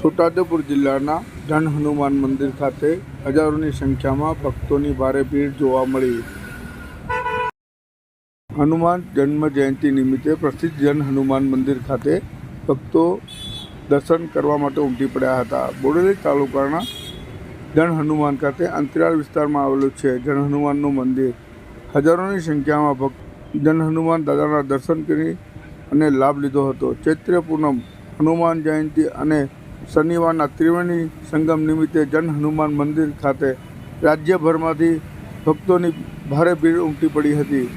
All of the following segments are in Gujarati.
છોટાઉદેપુર જિલ્લાના જન હનુમાન મંદિર ખાતે હજારોની સંખ્યામાં ભક્તોની ભારે ભીડ જોવા મળી. હનુમાન જન્મ જયંતિ નિમિત્તે પ્રસિદ્ધ જન હનુમાન મંદિર ખાતે ભક્તો દર્શન કરવા માટે ઉમટી પડ્યા હતા. બોડેલી તાલુકાના જન હનુમાન ખાતે અંતરિયાળ વિસ્તારમાં આવેલું છે જન હનુમાનનું મંદિર. હજારોની સંખ્યામાં ભક્ત જન હનુમાન દાદાના દર્શન કરી અને લાભ લીધો હતો. ચૈત્ર પૂનમ હનુમાન જયંતિ અને શનિવારના ત્રિવેણી સંગમ નિમિત્તે જન હનુમાન મંદિર ખાતે રાજ્યભરમાંથી ભક્તોની ભારે ભીડ ઉમટી પડી હતી.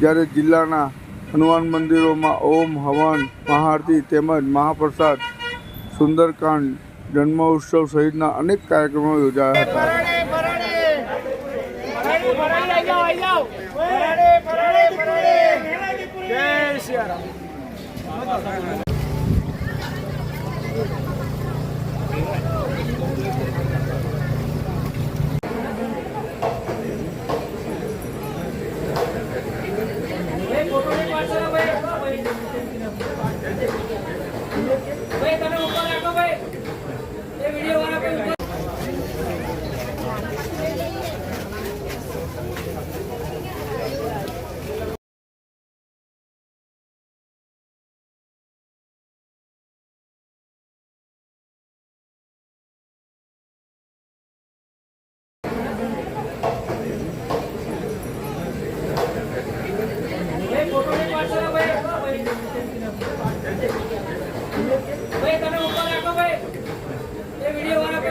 જ્યારે જિલ્લાના હનુમાન મંદિરોમાં ઓમ, હવન, મહાઆરતી તેમજ મહાપ્રસાદ, સુંદરકાંડ, જન્મોત્સવ સહિતના અનેક કાર્યક્રમો યોજાયા હતા. ભરાડે ભરાડે ભાઈ તમે ઉપર રાખો ભાઈ. એ વિડિયો વાળા